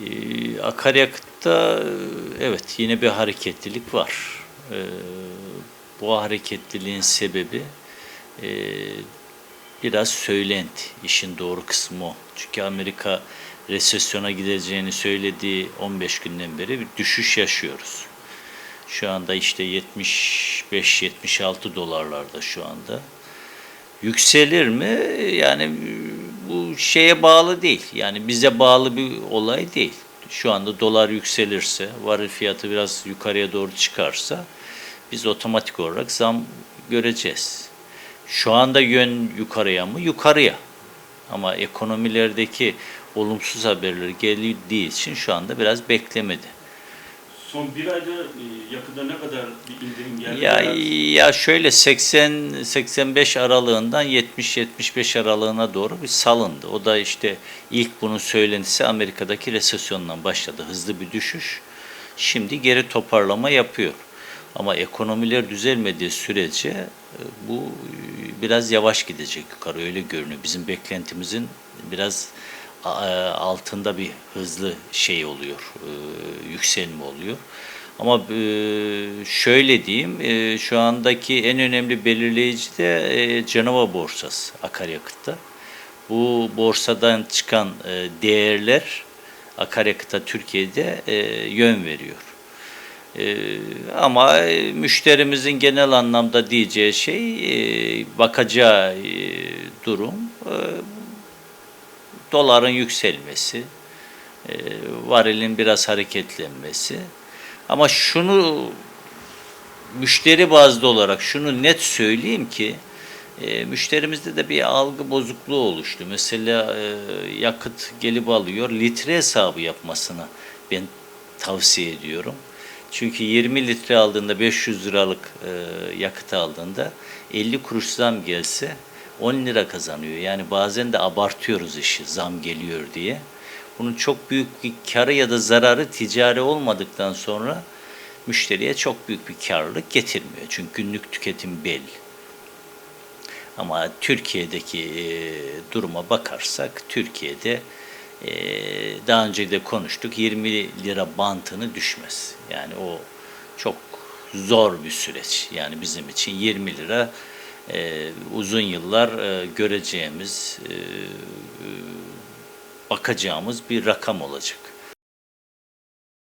Ee, akaryakıtta e, evet yine bir hareketlilik var. Ee, bu hareketliliğin sebebi e, biraz söylenti. İşin doğru kısmı o. Çünkü Amerika resesyona gideceğini söylediği 15 günden beri bir düşüş yaşıyoruz. Şu anda işte 75-76 dolarlarda şu anda. Yükselir mi? Yani bu şeye bağlı değil. Yani bize bağlı bir olay değil. Şu anda dolar yükselirse, varil fiyatı biraz yukarıya doğru çıkarsa biz otomatik olarak zam göreceğiz. Şu anda yön yukarıya mı? Yukarıya. Ama ekonomilerdeki olumsuz haberler geldiği için şu anda biraz beklemedi. Son bir ayda e, yakıda ne kadar bir indirim geldi? Ya ya şöyle 80 85 aralığından 70 75 aralığına doğru bir salındı. O da işte ilk bunun söylentisi Amerika'daki resesyondan başladı. Hızlı bir düşüş. Şimdi geri toparlama yapıyor. Ama ekonomiler düzelmediği sürece e, bu e, biraz yavaş gidecek yukarı öyle görünüyor. Bizim beklentimizin biraz altında bir hızlı şey oluyor, e, yükselme oluyor. Ama e, şöyle diyeyim, e, şu andaki en önemli belirleyici de e, Cenova borsası akaryakıtta. Bu borsadan çıkan e, değerler akaryakıta Türkiye'de e, yön veriyor. E, ama e, müşterimizin genel anlamda diyeceği şey, e, bakacağı e, durum e, doların yükselmesi, e, varilin biraz hareketlenmesi. Ama şunu müşteri bazlı olarak şunu net söyleyeyim ki e, müşterimizde de bir algı bozukluğu oluştu. Mesela e, yakıt gelip alıyor, litre hesabı yapmasını ben tavsiye ediyorum. Çünkü 20 litre aldığında 500 liralık e, yakıt aldığında 50 kuruş zam gelse 10 lira kazanıyor. Yani bazen de abartıyoruz işi zam geliyor diye. Bunun çok büyük bir karı ya da zararı ticari olmadıktan sonra müşteriye çok büyük bir karlılık getirmiyor. Çünkü günlük tüketim belli. Ama Türkiye'deki e, duruma bakarsak Türkiye'de e, daha önce de konuştuk 20 lira bantını düşmez. Yani o çok zor bir süreç. Yani bizim için 20 lira e, uzun yıllar e, göreceğimiz, e, e, bakacağımız bir rakam olacak.